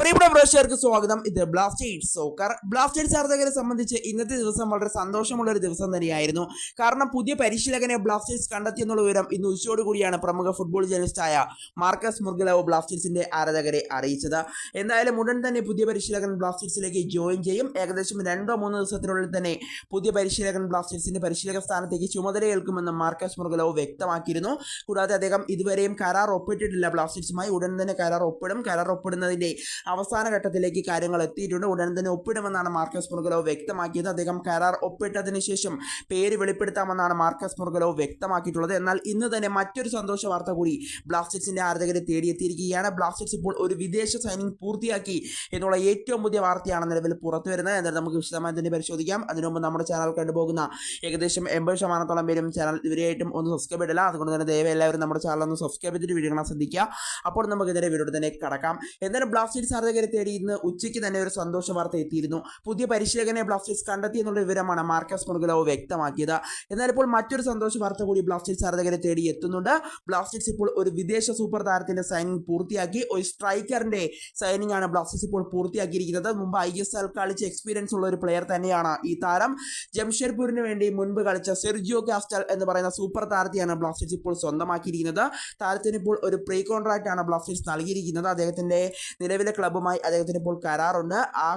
പ്രിയപ്പെട്ട പ്രേക്ഷകർക്ക് സ്വാഗതം. ഇത് ബ്ലാസ്റ്റേഴ്സ് സോക്കർ ബ്ലാസ്റ്റേഴ്സ് ആരാധകരെ സംബന്ധിച്ച് ഇന്നത്തെ ദിവസം വളരെ സന്തോഷമുള്ള ഒരു ദിവസം തന്നെയായിരുന്നു. കാരണം പുതിയ പരിശീലകനെ ബ്ലാസ്റ്റേഴ്സ് കണ്ടെത്തിയെന്നുള്ള വിവരം ഇന്ന് ഉച്ചയോടുകൂടിയാണ് പ്രമുഖ ഫുട്ബോൾ ജേർണലിസ്റ്റായ മാർക്കസ് മുർഗലവ് ബ്ലാസ്റ്റേഴ്സിന്റെ ആരാധകരെ അറിയിച്ചത്. എന്തായാലും ഉടൻ തന്നെ പുതിയ പരിശീലകൻ ബ്ലാസ്റ്റേഴ്സിലേക്ക് ജോയിൻ ചെയ്യും. ഏകദേശം രണ്ടോ മൂന്നോ ദിവസത്തിനുള്ളിൽ തന്നെ പുതിയ പരിശീലകൻ ബ്ലാസ്റ്റേഴ്സിന്റെ പരിശീലക സ്ഥാനത്തേക്ക് ചുമതലയേൽക്കുമെന്ന് മാർക്കസ് മുർഗലവ് വ്യക്തമാക്കിയിരുന്നു. കൂടാതെ അദ്ദേഹം ഇതുവരെയും കരാർ ഒപ്പിട്ടിട്ടില്ല ബ്ലാസ്റ്റേഴ്സുമായി ഉടൻ തന്നെ കരാർ ഒപ്പിടും. കരാർ ഒപ്പിടുന്നതിന്റെ അവസാന ഘട്ടത്തിലേക്ക് കാര്യങ്ങൾ എത്തിയിട്ടുണ്ട്. ഉടൻ തന്നെ ഒപ്പിടുമെന്നാണ് മാർക്കസ് മുർഗലോ വ്യക്തമാക്കിയത്. അദ്ദേഹം കരാർ ഒപ്പിട്ടതിന് ശേഷം പേര് വെളിപ്പെടുത്താമെന്നാണ് മാർക്കസ് മുർഗലോ വ്യക്തമാക്കിയിട്ടുള്ളത്. എന്നാൽ ഇന്ന് തന്നെ മറ്റൊരു സന്തോഷ വാർത്ത കൂടി ബ്ലാസ്റ്റേഴ്സിന്റെ ആരാധകരെ തേടിയെത്തിയിരിക്കുകയാണ്. ബ്ലാസ്റ്റേഴ്സ് ഇപ്പോൾ ഒരു വിദേശ സൈനിങ് പൂർത്തിയാക്കി എന്നുള്ള ഏറ്റവും പുതിയ വാർത്തയാണ് നിലവിൽ പുറത്തു വരുന്നത്. എന്നാൽ നമുക്ക് വിശദമായി തന്നെ പരിശോധിക്കാം. അതിനുമുമ്പ് നമ്മുടെ ചാനൽ കണ്ടുപോകുന്ന ഏകദേശം എൺപത് ശതമാനത്തോളം പേരും ചാനൽ ഇവരെയായിട്ടും ഒന്ന് സബ്സ്ക്രൈബ് ഇടില്ല അതുകൊണ്ട് തന്നെ ദയവ് എല്ലാവരും നമ്മുടെ ചാനൽ ഒന്ന് സബ്സ്ക്രൈബ് ചെയ്തിട്ട് വീഡിയോ ശ്രദ്ധിക്കുക. അപ്പോൾ നമുക്ക് ഇതിന്റെ വീഡിയോ തന്നെ കടക്കാം. എന്തായാലും ബ്ലാസ്റ്റേഴ്സ് ആരാധകരെ തേടി ഇന്ന് ഉച്ചയ്ക്ക് തന്നെ ഒരു സന്തോഷ വാർത്ത എത്തിയിരുന്നു. പുതിയ പരിശീലകനെ ബ്ലാസ്റ്റേഴ്സ് കണ്ടെത്തി എന്നുള്ള വിവരമാണ് മാർക്കസ് മുർഗലോ വ്യക്തമാക്കിയത്. എന്നാൽ ഇപ്പോൾ മറ്റൊരു സന്തോഷ വാർത്ത കൂടി ബ്ലാസ്റ്റേഴ്സ് ആരാധകരെ തേടി എത്തുന്നുണ്ട്. ബ്ലാസ്റ്റേഴ്സ് ഇപ്പോൾ ഒരു വിദേശ സൂപ്പർ താരത്തിന്റെ സൈനിങ് പൂർത്തിയാക്കി. ഒരു സ്ട്രൈക്കറിന്റെ സൈനിങ് ആണ് ബ്ലാസ്റ്റേഴ്സ് ഇപ്പോൾ പൂർത്തിയാക്കിയിരിക്കുന്നത്. മുമ്പ് ഐ എസ് എൽ കളിച്ച് എക്സ്പീരിയൻസ് ഉള്ള ഒരു പ്ലെയർ തന്നെയാണ് ഈ താരം. ജംഷഡ്പൂരിന് വേണ്ടി മുൻപ് കളിച്ച സെർജിയോ കാസ്റ്റൽ എന്ന് പറയുന്ന സൂപ്പർ താരത്തെയാണ് ബ്ലാസ്റ്റേഴ്സ് ഇപ്പോൾ സ്വന്തമാക്കിയിരിക്കുന്നത്. താരത്തിന് ഇപ്പോൾ ഒരു പ്രീ കോൺട്രാക്റ്റ് ആണ് ബ്ലാസ്റ്റേഴ്സ് നൽകിയിരിക്കുന്നത്. അദ്ദേഹത്തിന്റെ നിലവിലെ ക്ലബ്ബുമായി അദ്ദേഹത്തിന് ഇപ്പോൾ കരാറുണ്ട്. ആ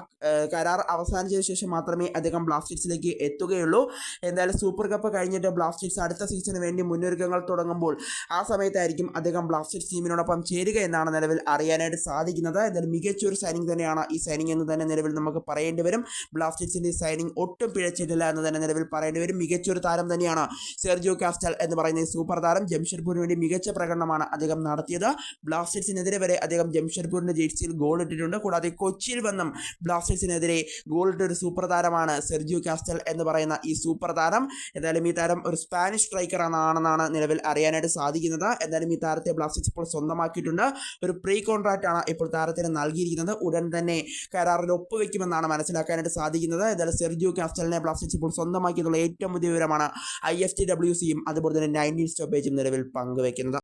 കരാർ അവസാനിച്ചതിന് ശേഷം മാത്രമേ അദ്ദേഹം ബ്ലാസ്റ്റേഴ്സിലേക്ക് എത്തുകയുള്ളൂ. എന്തായാലും സൂപ്പർ കപ്പ് കഴിഞ്ഞിട്ട് ബ്ലാസ്റ്റേഴ്സ് അടുത്ത സീസണിന് വേണ്ടി മുന്നൊരുക്കങ്ങൾ തുടങ്ങുമ്പോൾ ആ സമയത്തായിരിക്കും അദ്ദേഹം ബ്ലാസ്റ്റേഴ്സ് ടീമിനോടൊപ്പം ചേരുക എന്നാണ് നിലവിൽ അറിയാനായിട്ട് സാധിക്കുന്നത്. എന്തായാലും മികച്ചൊരു സൈനിങ് തന്നെയാണ് ഈ സൈനിങ് എന്ന് തന്നെ നിലവിൽ നമുക്ക് പറയേണ്ടി വരും. ബ്ലാസ്റ്റേഴ്സിന്റെ സൈനിങ് ഒട്ടും പിഴച്ചിട്ടില്ല എന്ന് തന്നെ നിലവിൽ പറയേണ്ടി വരും. മികച്ചൊരു താരം തന്നെയാണ് സെർജിയോ കാസ്റ്റൽ എന്ന് പറയുന്ന ഈ സൂപ്പർ താരം. ജംഷഡ്പൂരിന് വേണ്ടി മികച്ച പ്രകടനമാണ് അദ്ദേഹം നടത്തിയത്. ബ്ലാസ്റ്റേഴ്സിനെതിരെ വരെ അദ്ദേഹം ജംഷഡ്പൂരിന്റെ ജേഴ്സിയിൽ ഗോൾ ഇട്ടിട്ടുണ്ട്. കൂടാതെ കൊച്ചിയിൽ വന്നും ബ്ലാസ്റ്റേഴ്സിനെതിരെ ഗോളിട്ട ഒരു സൂപ്പർ താരമാണ് സെർജിയോ കാസ്റ്റൽ എന്ന് പറയുന്ന ഈ സൂപ്പർ താരം. എന്തായാലും ഈ താരം ഒരു സ്പാനിഷ് സ്ട്രൈക്കർ ആണെന്നാണ് നിലവിൽ അറിയാനായിട്ട് സാധിക്കുന്നത്. എന്തായാലും ഈ താരത്തെ ബ്ലാസ്റ്റേഴ്സ് ഇപ്പോൾ സ്വന്തമാക്കിയിട്ടുണ്ട്. ഒരു പ്രീ കോൺട്രാക്റ്റ് ആണ് ഇപ്പോൾ താരത്തിന് നൽകിയിരിക്കുന്നത്. ഉടൻ തന്നെ കരാറിൽ ഒപ്പുവെക്കുമെന്നാണ് മനസ്സിലാക്കാനായിട്ട് സാധിക്കുന്നത്. എന്തായാലും സെർജിയോ കാസ്റ്റലിനെ ബ്ലാസ്റ്റേഴ്സ് ഇപ്പോൾ സ്വന്തമാക്കിയിട്ടുള്ള ഏറ്റവും പുതിയ വിവരമാണ് ഐ എഫ് ടി ഡബ്ല്യു സിയും അതുപോലെ തന്നെ നയന്റീൻ സ്റ്റോപ്പേജും നിലവിൽ പങ്കുവെക്കുന്നത്.